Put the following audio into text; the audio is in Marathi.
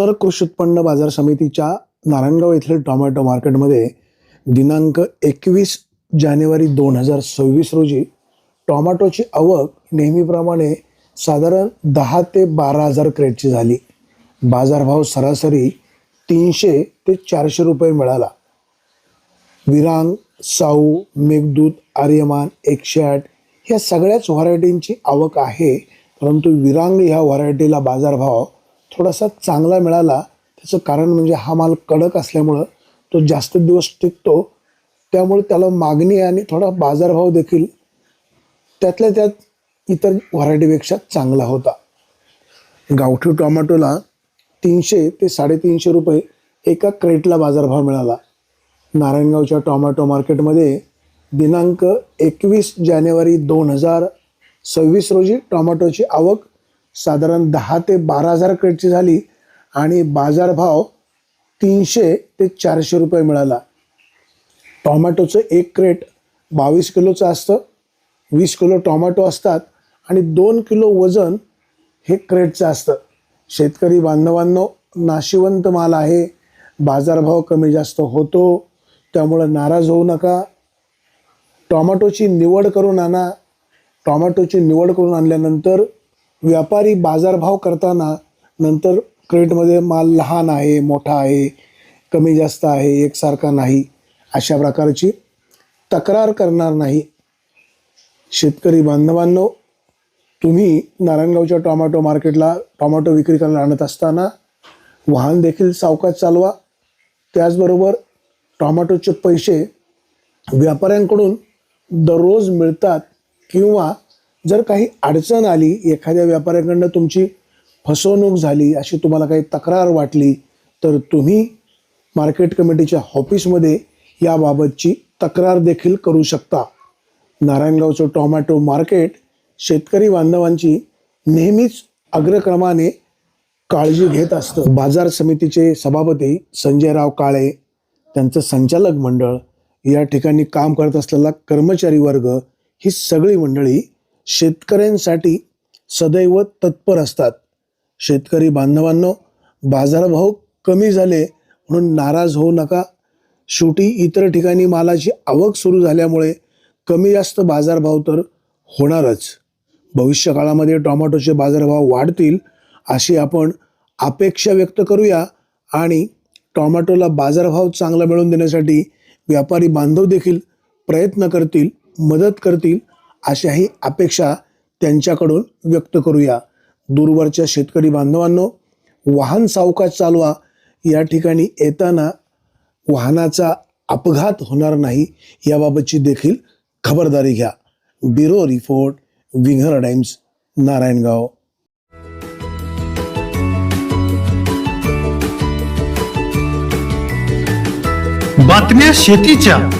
जुन्नर कृषी उत्पन्न बाजार समितीच्या नारायणगाव येथील टोमॅटो मार्केटमध्ये दिनांक एकवीस जानेवारी दोन हजार सव्वीस रोजी टोमॅटोची आवक नेहमीप्रमाणे साधारण दहा ते बारा हजार क्रेटची झाली. बाजारभाव सरासरी तीनशे ते चारशे रुपये मिळाला. विरांग साऊ मेघदूत आर्यमान एकशे आठ ह्या सगळ्याच व्हरायटींची आवक आहे परंतु विरांग ह्या व्हरायटीला बाजारभाव थोडासा चांगला मिळाला. त्याचं कारण म्हणजे हा माल कडक असल्यामुळं तो जास्त दिवस टिकतो. त्यामुळे त्याला मागणी आणि थोडा बाजारभाव देखील त्यातल्या त्यात इतर व्हरायटीपेक्षा चांगला होता. गावठी टोमॅटोला तीनशे ते साडेतीनशे रुपये एका क्रेटला बाजारभाव मिळाला. नारायणगावच्या टोमॅटो मार्केटमध्ये दिनांक एकवीस जानेवारी दोन हजार सव्वीस रोजी टोमॅटोची आवक साधारण दहा ते बारा हजार क्रेटची झाली आणि बाजारभाव तीनशे ते चारशे रुपये मिळाला. टोमॅटोचं एक क्रेट बावीस किलोचं असतं वीस किलो टोमॅटो असतात आणि दोन किलो वजन हे क्रेटचं असतं. शेतकरी बांधवांनो नाशिवंत माल आहे बाजारभाव कमी जास्त होतो त्यामुळं नाराज होऊ नका. टोमॅटोची निवड करून आणा टोमॅटोची निवड करून आणल्यानंतर व्यापारी बाजारभाव करताना नंतर क्रेटमध्ये माल लहान आहे मोठा आहे कमी जास्त आहे एकसारखा नाही अशा प्रकारची तक्रार करणार नाही. शेतकरी बांधवांनो तुम्ही नारायणगावच्या टोमॅटो मार्केटला टोमॅटो विक्री करायला आणत असताना वाहन देखील सावकाश चालवा. त्याचबरोबर टोमॅटोचे पैसे व्यापाऱ्यांकडून दररोज मिळतात किंवा जर काही अडचण आली एखाद्या व्यापाऱ्याकडनं तुमची फसवणूक झाली अशी तुम्हाला काही तक्रार वाटली तर तुम्ही मार्केट कमिटीच्या ऑफिसमध्ये याबाबतची तक्रार देखील करू शकता. नारायणगावचं टोमॅटो मार्केट शेतकरी बांधवांची नेहमीच अग्रक्रमाने काळजी घेत असतं. बाजार समितीचे सभापती संजयराव काळे त्यांचं संचालक मंडळ या ठिकाणी काम करत असलेला कर्मचारी वर्ग ही सगळी मंडळी शेतकऱ्यांसाठी सदैव तत्पर असतात. शेतकरी बांधवांनो बाजारभाव कमी झाले म्हणून नाराज होऊ नका. शेवटी इतर ठिकाणी मालाची आवक सुरू झाल्यामुळे कमी जास्त बाजारभाव तर होणारच. भविष्य काळामध्ये टोमॅटोचे बाजारभाव वाढतील अशी आपण अपेक्षा व्यक्त करूया आणि टोमॅटोला बाजारभाव चांगला मिळवून देण्यासाठी व्यापारी बांधव देखील प्रयत्न करतील मदत करतील अशाही अपेक्षा त्यांच्याकडून व्यक्त करूया. दूरवरच्या शेतकरी बांधवांनो वाहन सावकाश चालवा. या ठिकाणी येताना वाहनाचा अपघात होणार नाही याबाबतची देखील खबरदारी घ्या. Bureau report winger Times Narayangaon. बातम्या शेतीच्या.